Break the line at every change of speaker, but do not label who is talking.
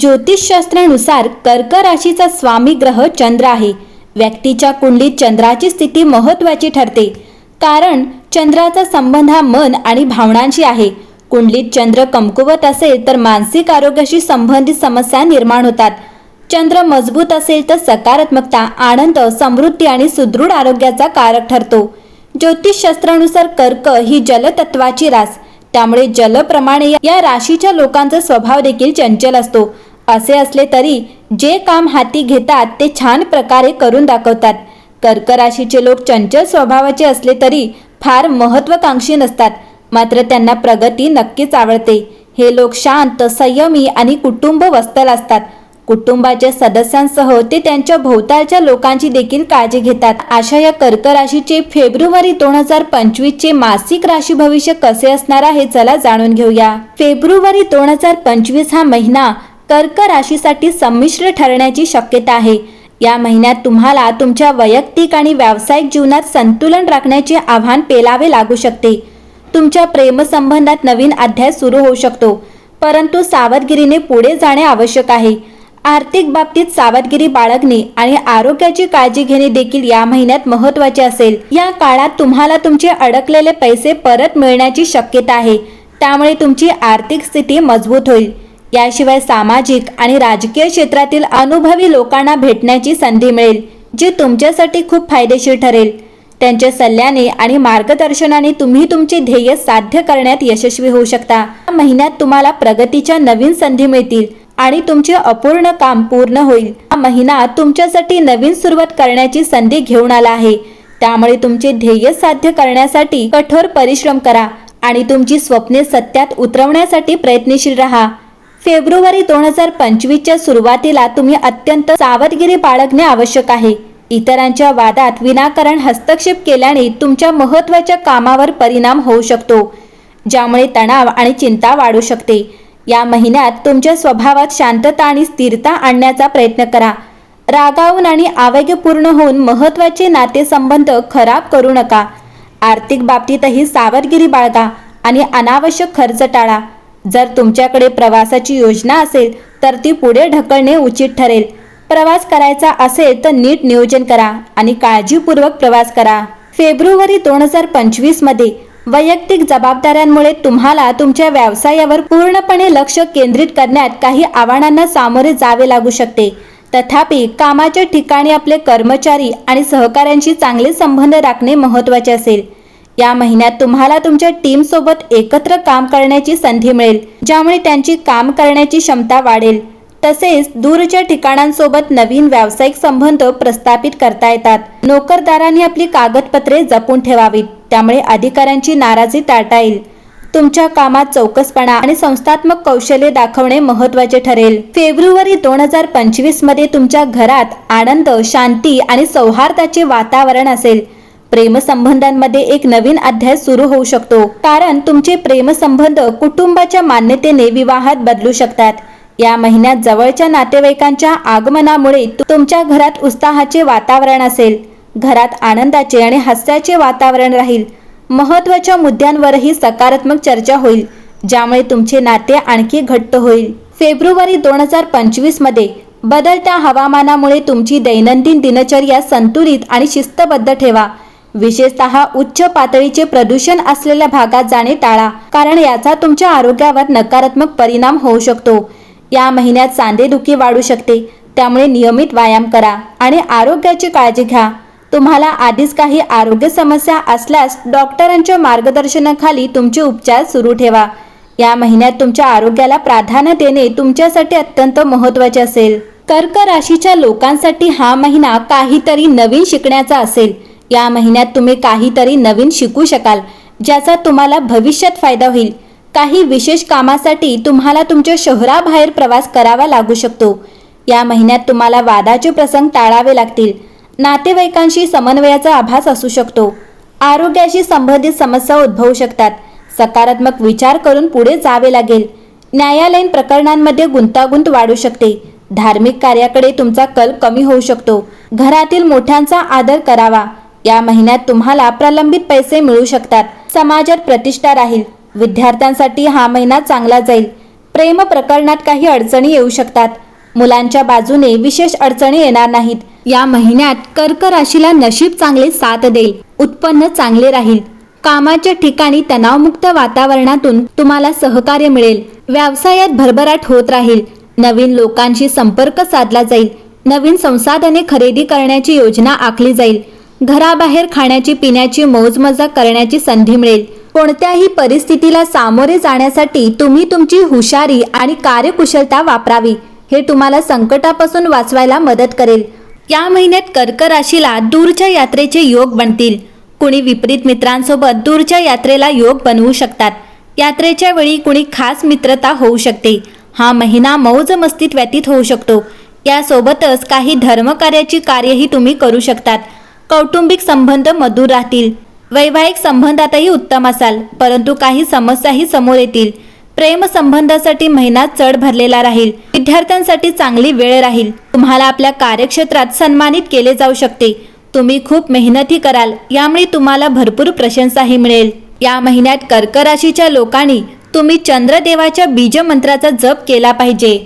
ज्योतिषशास्त्रानुसार कर्क राशीचा स्वामी ग्रह चंद्र आहे. व्यक्तीच्या कुंडलीत चंद्राची स्थिती महत्त्वाची ठरते. कारण चंद्राचा संबंध हा मन आणि भावनांशी आहे. कुंडलीत चंद्र कमकुवत असेल तर मानसिक आरोग्याशी संबंधित समस्या निर्माण होतात. चंद्र मजबूत असेल तर सकारात्मकता आनंद समृद्धी आणि सुदृढ आरोग्याचा कारक ठरतो. ज्योतिषशास्त्रानुसार कर्क ही जलतत्वाची रास. त्यामुळे जलप्रमाणे या राशीच्या लोकांचा स्वभाव देखील चंचल असतो. असे असले तरी जे काम हाती घेतात ते छान प्रकारे करून दाखवतात. कर्क राशीचे लोक चंचल स्वभावाचे असले तरी फार महत्वाकांक्षी नसतात. मात्र त्यांना प्रगती नक्कीच आवडते. हे लोक शांत संयमी आणि कुटुंब वस्तल असतात. कुटुंबाच्या सदस्यांसह ते त्यांच्या भोवतालच्या लोकांची देखील काळजी घेतात. अशा या कर्क राशीचे फेब्रुवारी दोन हजार पंचवीसचे मासिक राशी भविष्य कसे असणार आहे चला जाणून घेऊया. फेब्रुवारी दोन हजार पंचवीस हा महिना कर्क राशीसाठी संमिश्र ठरण्याची शक्यता आहे. या महिन्यात तुम्हाला तुमच्या वैयक्तिक आणि व्यावसायिक जीवनात संतुलन राखण्याचे आव्हान पेलावे लागू शकते. तुमच्या प्रेमसंबंधात नवीन अध्याय सुरू होऊ शकतो परंतु सावधगिरीने पुढे जाणे आवश्यक आहे. आर्थिक बाबतीत सावधगिरी बाळगणे आणि आरोग्याची काळजी घेणे देखील या महिन्यात महत्त्वाचे असेल. या काळात तुम्हाला तुमचे अडकलेले पैसे परत मिळण्याची शक्यता आहे. त्यामुळे तुमची आर्थिक स्थिती मजबूत होईल. याशिवाय सामाजिक आणि राजकीय क्षेत्रातील अनुभवी लोकांना भेटण्याची संधी मिळेल जी तुमच्यासाठी खूप फायदेशीर ठरेल. त्यांच्या सल्ल्याने आणि मार्गदर्शनाने तुम्ही तुमचे ध्येय साध्य करण्यात यशस्वी होऊ शकता. या महिन्यात तुम्हाला प्रगतीच्या नवीन संधी मिळतील आणि तुमचे अपूर्ण काम पूर्ण होईल. हा महिना तुमच्यासाठी नवीन सुरुवात करण्याची संधी घेऊन आला आहे. त्यामुळे तुमचे ध्येय साध्य करण्यासाठी कठोर परिश्रम करा आणि तुमची स्वप्ने सत्यात उतरवण्यासाठी प्रयत्नशील राहा. फेब्रुवारी दोन हजार पंचवीसच्या सुरुवातीला तुम्ही अत्यंत सावधगिरी बाळगणे आवश्यक आहे. इतरांच्या वादात विनाकारण हस्तक्षेप केल्याने तुमच्या महत्त्वाच्या कामावर परिणाम होऊ शकतो ज्यामुळे तणाव आणि चिंता वाढू शकते. या महिन्यात तुमच्या स्वभावात शांतता आणि स्थिरता आणण्याचा प्रयत्न करा. रागावून आणि आवेगपूर्ण होऊन महत्त्वाचे नातेसंबंध खराब करू नका. आर्थिक बाबतीतही सावधगिरी बाळगा आणि अनावश्यक खर्च टाळा. जर तुमच्याकडे प्रवासाची योजना असेल तर ती पुढे ढकलणे उचित ठरेल. प्रवास करायचा असेल तर नीट नियोजन करा आणि काळजीपूर्वक प्रवास करा. फेब्रुवारी दोन हजार पंचवीसमध्ये वैयक्तिक जबाबदाऱ्यांमुळे तुम्हाला तुमच्या व्यवसायावर पूर्णपणे लक्ष केंद्रित करण्यात काही आव्हानांना सामोरे जावे लागू शकते. तथापि कामाच्या ठिकाणी आपले कर्मचारी आणि सहकाऱ्यांशी चांगले संबंध राखणे महत्त्वाचे असेल. या महिन्यात तुम्हाला तुमच्या टीम सोबत एकत्र काम करण्याची संधी मिळेल ज्यामुळे त्यांची काम करण्याची क्षमता वाढेल. तसेच दूरच्या ठिकाणांसोबत नवीन व्यावसायिक संबंध प्रस्थापित करता येतात. नोकरदारांनी आपली कागदपत्रे जपून ठेवावीत त्यामुळे अधिकाऱ्यांची नाराजी टाळता येईल. तुमच्या कामात चौकसपणा आणि संस्थात्मक कौशल्य दाखवणे महत्त्वाचे ठरेल. फेब्रुवारी दोन हजार पंचवीसमध्ये तुमच्या घरात आनंद शांती आणि सौहार्दाचे वातावरण असेल. प्रेमसंबंधांमध्ये एक नवीन अध्याय सुरू होऊ शकतो. कारण तुमचे प्रेमसंबंध कुटुंबाच्या मान्यतेने विवाहात बदलू शकतात. या महिन्यात जवळच्या नातेवाईकांच्या आगमनामुळे तुमच्या घरात उत्साहाचे वातावरण असेल. घरात आनंदाचे आणि हास्याचे वातावरण राहील. महत्त्वाच्या मुद्द्यांवरही सकारात्मक चर्चा होईल ज्यामुळे तुमचे नाते आणखी घट्ट होईल. फेब्रुवारी दोन हजार पंचवीसमध्ये बदलत्या हवामानामुळे तुमची दैनंदिन दिनचर्या संतुलित आणि शिस्तबद्ध ठेवा. विशेषतः उच्च पातळीचे प्रदूषण असलेल्या भागात जाणे टाळा कारण याचा तुमच्या आरोग्यावर नकारात्मक परिणाम होऊ शकतो. या महिन्यात सांधेदुखी वाढू शकते त्यामुळे नियमित व्यायाम करा आणि आरोग्याची काळजी घ्या. तुम्हाला आधीच काही आरोग्य समस्या असल्यास डॉक्टरांच्या मार्गदर्शनाखाली तुमचे उपचार सुरू ठेवा. या महिन्यात तुमच्या आरोग्याला प्राधान्य देणे तुमच्यासाठी अत्यंत महत्त्वाचे असेल. कर्क राशीच्या लोकांसाठी हा महिना काहीतरी नवीन शिकण्याचा असेल. या महिन्यात तुम्ही काहीतरी नवीन शिकू शकाल ज्याचा तुम्हाला भविष्यात फायदा होईल. काही विशेष कामासाठी तुम्हाला तुमच्या शहराबाहेर प्रवास करावा लागू शकतो. या महिन्यात तुम्हाला वादाचे प्रसंग टाळावे लागतील. नातेवाईकांशी समन्वयाचा आभास असू शकतो. आरोग्याशी संबंधित समस्या उद्भवू शकतात. सकारात्मक विचार करून पुढे जावे लागेल. न्यायालयीन प्रकरणांमध्ये गुंतागुंत वाढू शकते. धार्मिक कार्याकडे तुमचा कल कमी होऊ शकतो. घरातील मोठ्यांचा आदर करावा. या महिन्यात तुम्हाला प्रलंबित पैसे मिळू शकतात. समाजात प्रतिष्ठा राहील. विद्यार्थ्यांसाठी हा महिना चांगला जाईल. प्रेम प्रकरणात काही अडचणी येऊ शकतात. मुलांच्या बाजूने विशेष अडचणी येणार नाहीत. या महिन्यात कर्क राशीला नशीब चांगले साथ देईल. उत्पन्न चांगले राहील. कामाच्या ठिकाणी तणावमुक्त वातावरणातून तुम्हाला सहकार्य मिळेल. व्यवसायात भरभराट होत राहील. नवीन लोकांशी संपर्क साधला जाईल. नवीन संसाधने खरेदी करण्याची योजना आखली जाईल. घराबाहेर खाण्याची पिण्याची मौजमजा करण्याची संधी मिळेल. कोणत्याही परिस्थितीला सामोरे जाण्यासाठी तुम्ही तुमची हुशारी आणि कार्यकुशलता वापरावी. हे तुम्हाला संकटापासून वाचवायला मदत करेल. या महिन्यात कर्क राशीला दूरच्या यात्रेचे योग बनतील. कुणी विपरीत मित्रांसोबत दूरच्या यात्रेला योग बनवू शकतात. यात्रेच्या वेळी कुणी खास मित्रता होऊ शकते. हा महिना मौज मस्तीत व्यतीत होऊ शकतो. यासोबतच काही धर्मकार्याची कार्यही तुम्ही करू शकतात. कौटुंबिक संबंध मधुर राहतील. वैवाहिक संबंधातही उत्तम असाल परंतु काही समस्याही समोर येतील. प्रेम संबंधासाठी महिना चढ भरलेला राहील. विद्यार्थ्यांसाठी चांगली वेळ राहील. तुम्हाला आपल्या कार्यक्षेत्रात सन्मानित केले जाऊ शकते. तुम्ही खूप मेहनती कराल यामुळे तुम्हाला भरपूर प्रशंसाही मिळेल. या महिन्यात कर्क राशीच्या लोकांनी तुम्ही चंद्रदेवाच्या बीज मंत्राचा जप केला पाहिजे.